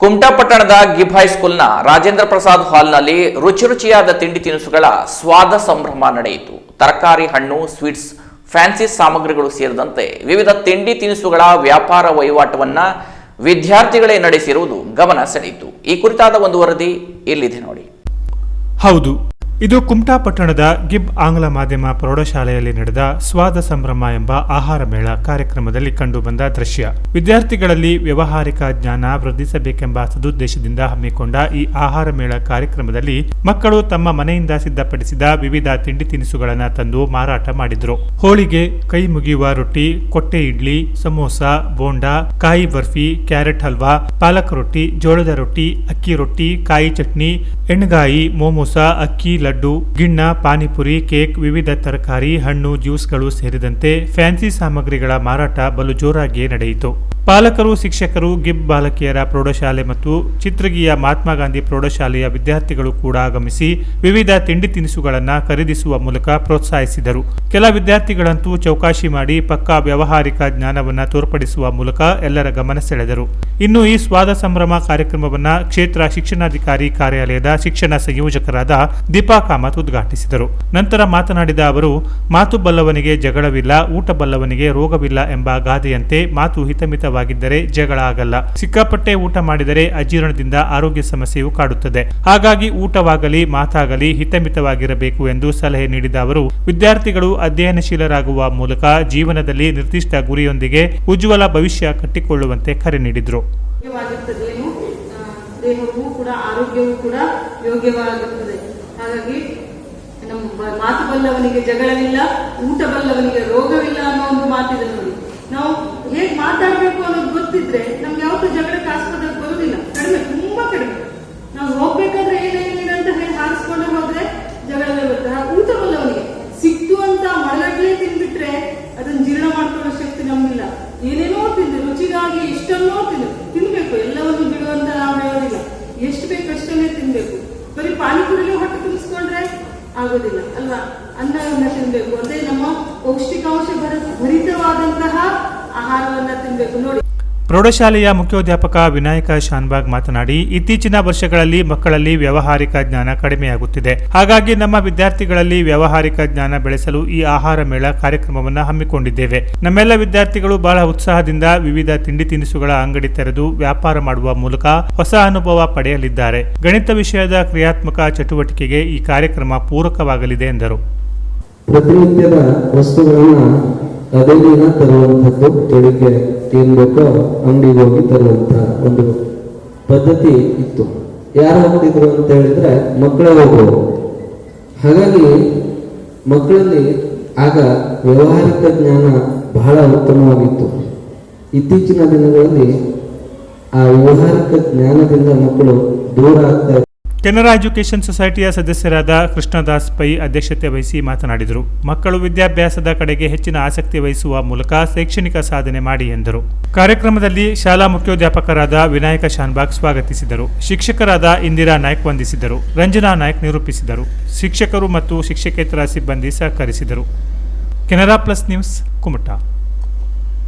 ಕುಮಟಾ ಪಟ್ಟಣದ ಗಿಬ್ ಹೈಸ್ಕೂಲ್ನ ರಾಜೇಂದ್ರ ಪ್ರಸಾದ್ ಹಾಲ್ನಲ್ಲಿ ರುಚಿ ರುಚಿಯಾದ ತಿಂಡಿ ತಿನಿಸುಗಳ ಸ್ವಾದ ಸಂಭ್ರಮ ನಡೆಯಿತು. ತರಕಾರಿ, ಹಣ್ಣು, ಸ್ವೀಟ್ಸ್, ಫ್ಯಾನ್ಸಿ ಸಾಮಗ್ರಿಗಳು ಸೇರಿದಂತೆ ವಿವಿಧ ತಿಂಡಿ ತಿನಿಸುಗಳ ವ್ಯಾಪಾರ ವಹಿವಾಟವನ್ನ ವಿದ್ಯಾರ್ಥಿಗಳೇ ನಡೆಸಿರುವುದು ಗಮನ ಸೆಳೆಯಿತು. ಈ ಕುರಿತಾದ ಒಂದು ವರದಿ ಇಲ್ಲಿದೆ ನೋಡಿ. ಹೌದು. ಇದು ಕುಮಟಾ ಪಟ್ಟಣದ ಗಿಬ್ ಆಂಗ್ಲ ಮಾಧ್ಯಮ ಪ್ರೌಢಶಾಲೆಯಲ್ಲಿ ನಡೆದ ಸ್ವಾದ ಸಂಭ್ರಮ ಎಂಬ ಆಹಾರ ಮೇಳ ಕಾರ್ಯಕ್ರಮದಲ್ಲಿ ಕಂಡುಬಂದ ದೃಶ್ಯ. ವಿದ್ಯಾರ್ಥಿಗಳಲ್ಲಿ ವ್ಯವಹಾರಿಕ ಜ್ಞಾನ ವೃದ್ಧಿಸಬೇಕೆಂಬ ಸದುದ್ದೇಶದಿಂದ ಹಮ್ಮಿಕೊಂಡ ಈ ಆಹಾರ ಮೇಳ ಕಾರ್ಯಕ್ರಮದಲ್ಲಿ ಮಕ್ಕಳು ತಮ್ಮ ಮನೆಯಿಂದ ಸಿದ್ಧಪಡಿಸಿದ ವಿವಿಧ ತಿಂಡಿ ತಿನಿಸುಗಳನ್ನು ತಂದು ಮಾರಾಟ ಮಾಡಿದ್ರು. ಹೋಳಿಗೆ, ಕೈ ಮುಗಿಯುವ ರೊಟ್ಟಿ, ಕೊಟ್ಟೆ ಇಡ್ಲಿ, ಸಮೋಸ, ಬೋಂಡಾ, ಕಾಯಿ ಬರ್ಫಿ, ಕ್ಯಾರೆಟ್ ಹಲ್ವಾ, ಪಾಲಕ್ ರೊಟ್ಟಿ, ಜೋಳದ ರೊಟ್ಟಿ, ಅಕ್ಕಿ ರೊಟ್ಟಿ, ಕಾಯಿ ಚಟ್ನಿ ಎಣ್ಣೆಗಾಯಿ ಮೋಮೋಸ, ಅಕ್ಕಿ ಲಡ್ಡು, ಗಿಣ್ಣ, ಪಾನಿಪುರಿ, ಕೇಕ್, ವಿವಿಧ ತರಕಾರಿ, ಹಣ್ಣು, ಜ್ಯೂಸ್ಗಳು ಸೇರಿದಂತೆ ಫ್ಯಾನ್ಸಿ ಸಾಮಗ್ರಿಗಳ ಮಾರಾಟ ಬಲು ಜೋರಾಗಿಯೇ ನಡೆಯಿತು. ಪಾಲಕರು, ಶಿಕ್ಷಕರು, ಗಿಬ್ ಬಾಲಕಿಯರ ಪ್ರೌಢಶಾಲೆ ಮತ್ತು ಚಿತ್ರಗಿಯ ಮಹಾತ್ಮ ಗಾಂಧಿ ಪ್ರೌಢಶಾಲೆಯ ವಿದ್ಯಾರ್ಥಿಗಳು ಕೂಡ ಆಗಮಿಸಿ ವಿವಿಧ ತಿಂಡಿ ತಿನಿಸುಗಳನ್ನು ಖರೀದಿಸುವ ಮೂಲಕ ಪ್ರೋತ್ಸಾಹಿಸಿದರು. ಕೆಲ ವಿದ್ಯಾರ್ಥಿಗಳಂತೂ ಚೌಕಾಶಿ ಮಾಡಿ ಪಕ್ಕಾ ವ್ಯಾವಹಾರಿಕ ಜ್ಞಾನವನ್ನು ತೋರ್ಪಡಿಸುವ ಮೂಲಕ ಎಲ್ಲರ ಗಮನ ಸೆಳೆದರು. ಇನ್ನು ಈ ಸ್ವಾದ ಸಂಭ್ರಮ ಕಾರ್ಯಕ್ರಮವನ್ನ ಕ್ಷೇತ್ರ ಶಿಕ್ಷಣಾಧಿಕಾರಿ ಕಾರ್ಯಾಲಯದ ಶಿಕ್ಷಣ ಸಂಯೋಜಕರಾದ ದೀಪಾ ಕಾಮತ್ ಉದ್ಘಾಟಿಸಿದರು. ನಂತರ ಮಾತನಾಡಿದ ಅವರು, ಮಾತು ಬಲ್ಲವನಿಗೆ ಜಗಳವಿಲ್ಲ, ಊಟ ಬಲ್ಲವನಿಗೆ ರೋಗವಿಲ್ಲ ಎಂಬ ಗಾದೆಯಂತೆ ಮಾತು ಹಿತಮಿತವಾಗಿದ್ದರೆ ಜಗಳ ಆಗಲ್ಲ ಸಿಕ್ಕಾಪಟ್ಟೆ ಊಟ ಮಾಡಿದರೆ ಅಜೀರ್ಣದಿಂದ ಆರೋಗ್ಯ ಸಮಸ್ಯೆಯು ಕಾಡುತ್ತದೆ. ಹಾಗಾಗಿ ಊಟವಾಗಲಿ, ಮಾತಾಗಲಿ ಹಿತಮಿತವಾಗಿರಬೇಕು ಎಂದು ಸಲಹೆ ನೀಡಿದ ಅವರು, ವಿದ್ಯಾರ್ಥಿಗಳು ಅಧ್ಯಯನಶೀಲರಾಗುವ ಮೂಲಕ ಜೀವನದಲ್ಲಿ ನಿರ್ದಿಷ್ಟ ಗುರಿಯೊಂದಿಗೆ ಉಜ್ವಲ ಭವಿಷ್ಯ ಕಟ್ಟಿಕೊಳ್ಳುವಂತೆ ಕರೆ ನೀಡಿದರು. ಮಾತು ಬಲ್ಲವನಿಗೆ ಜಗಳವಿಲ್ಲ, ಊಟ ಬಲ್ಲವನಿಗೆ ರೋಗವಿಲ್ಲ ಅನ್ನೋ ಒಂದು ಮಾತಿದೆ ನೋಡಿ. ನಾವು ಹೇಗ್ ಮಾತಾಡ್ಬೇಕು ಅನ್ನೋದು ಗೊತ್ತಿದ್ರೆ ನಮ್ಗೆ ಯಾವತ್ತೂ ಜಗಳಕ್ಕೆ ಆಸ್ಪದ ಬರೋದಿಲ್ಲ. ಕಡಿಮೆ, ತುಂಬಾ ಕಡಿಮೆ. ನಾವು ಹೋಗ್ಬೇಕಾದ್ರೆ ಏನೇನಿದೆ ಅಂತ ಹೇಳಿ ಹಾರಿಸ್ಕೊಂಡೆ ಹೋದ್ರೆ ಜಗಳವೇ ಬರ್ತದೆ ಊಟ ಬಲ್ಲವನಿಗೆ ಸಿಕ್ತು ಅಂತ ಮಳಗಡ್ಲೆ ತಿನ್ಬಿಟ್ರೆ ಅದನ್ನ ಜೀರ್ಣ ಮಾಡ್ಕೊಳ್ಳೋ ಶಕ್ತಿ ನಮ್ಗಿಲ್ಲ. ಏನೇನೋ ತಿಂದು ರುಚಿಗಾಗಿ ಇಷ್ಟನ್ನೋ ತಿಂದು ತಿನ್ಬೇಕು, ಎಲ್ಲವನ್ನು ಬಿಡುವಂತ ನಾವು ಹೇಳೋದಿಲ್ಲ ಎಷ್ಟು ಬೇಕು ಅಷ್ಟನ್ನೇ ತಿನ್ಬೇಕು. ಬರೀ ಪಾನಿಪುರಿಲಿ ಹೊಟ್ಟೆ ತುಂಬಿಸ್ಕೊಂಡ್ರೆ ಆಗೋದಿಲ್ಲ, ಅಲ್ವಾ? ಅನ್ನವನ್ನ ತಿನ್ಬೇಕು. ಅದೇ ನಮ್ಮ ಪೌಷ್ಟಿಕಾಂಶ ಭರಿತವಾದ ಆಹಾರವನ್ನ ತಿನ್ಬೇಕು. ನೋಡಿ. ಪ್ರೌಢಶಾಲೆಯ ಮುಖ್ಯೋಧ್ಯಾಪಕ ವಿನಾಯಕ ಶಾನ್ಬಾಗ್ ಮಾತನಾಡಿ ಇತ್ತೀಚಿನ ವರ್ಷಗಳಲ್ಲಿ ಮಕ್ಕಳಲ್ಲಿ ವ್ಯಾವಹಾರಿಕ ಜ್ಞಾನ ಕಡಿಮೆಯಾಗುತ್ತಿದೆ. ಹಾಗಾಗಿ ನಮ್ಮ ವಿದ್ಯಾರ್ಥಿಗಳಲ್ಲಿ ವ್ಯಾವಹಾರಿಕ ಜ್ಞಾನ ಬೆಳೆಸಲು ಈ ಆಹಾರ ಮೇಳ ಕಾರ್ಯಕ್ರಮವನ್ನು ಹಮ್ಮಿಕೊಂಡಿದ್ದೇವೆ. ನಮ್ಮೆಲ್ಲ ವಿದ್ಯಾರ್ಥಿಗಳು ಬಹಳ ಉತ್ಸಾಹದಿಂದ ವಿವಿಧ ತಿಂಡಿ ತಿನಿಸುಗಳ ಅಂಗಡಿ ತೆರೆದು ವ್ಯಾಪಾರ ಮಾಡುವ ಮೂಲಕ ಹೊಸ ಅನುಭವ ಪಡೆಯಲಿದ್ದಾರೆ. ಗಣಿತ ವಿಷಯದ ಕ್ರಿಯಾತ್ಮಕ ಚಟುವಟಿಕೆಗೆ ಈ ಕಾರ್ಯಕ್ರಮ ಪೂರಕವಾಗಲಿದೆ ಎಂದರು. ಪ್ರತಿನಿತ್ಯದ ವಸ್ತುಗಳನ್ನ ಅದೇ ದಿನ ತರುವಂಥದ್ದು ಬೆಳಿಗ್ಗೆ ಏನು ಬೇಕೋ ಅಂಗಡಿಗೆ ಹೋಗಿ ತರುವಂತ ಒಂದು ಪದ್ಧತಿ ಇತ್ತು. ಯಾರು ಹೋಗ್ತಿದ್ರು ಅಂತ ಹೇಳಿದ್ರೆ ಮಕ್ಕಳೇ ಹೋಗೋರು ಹಾಗಾಗಿ ಮಕ್ಕಳಲ್ಲಿ ಆಗ ವ್ಯವಹಾರಿಕ ಜ್ಞಾನ ಬಹಳ ಉತ್ತಮವಾಗಿತ್ತು. ಇತ್ತೀಚಿನ ದಿನಗಳಲ್ಲಿ ಆ ವ್ಯವಹಾರಿಕ ಜ್ಞಾನದಿಂದ ಮಕ್ಕಳು ದೂರ ಆಗ್ತಾ ಕೆನರಾ ಎಜುಕೇಷನ್ ಸೊಸೈಟಿಯ ಸದಸ್ಯರಾದ ಕೃಷ್ಣದಾಸ್ ಪೈ ಅಧ್ಯಕ್ಷತೆ ವಹಿಸಿ ಮಾತನಾಡಿದರು. ಮಕ್ಕಳು ವಿದ್ಯಾಭ್ಯಾಸದ ಕಡೆಗೆ ಹೆಚ್ಚಿನ ಆಸಕ್ತಿ ವಹಿಸುವ ಮೂಲಕ ಶೈಕ್ಷಣಿಕ ಸಾಧನೆ ಮಾಡಿ ಎಂದರು. ಕಾರ್ಯಕ್ರಮದಲ್ಲಿ ಶಾಲಾ ಮುಖ್ಯೋಧ್ಯಾಪಕರಾದ ವಿನಾಯಕ ಶಾನ್ಬಾಗ್ ಸ್ವಾಗತಿಸಿದರು. ಶಿಕ್ಷಕರಾದ ಇಂದಿರಾ ನಾಯ್ಕ್ ವಂದಿಸಿದರು. ರಂಜನಾ ನಾಯ್ಕ್ ನಿರೂಪಿಸಿದರು. ಶಿಕ್ಷಕರು ಮತ್ತು ಶಿಕ್ಷಕೇತರ ಸಿಬ್ಬಂದಿ ಸಹಕರಿಸಿದರು. Canara plus news Kumta.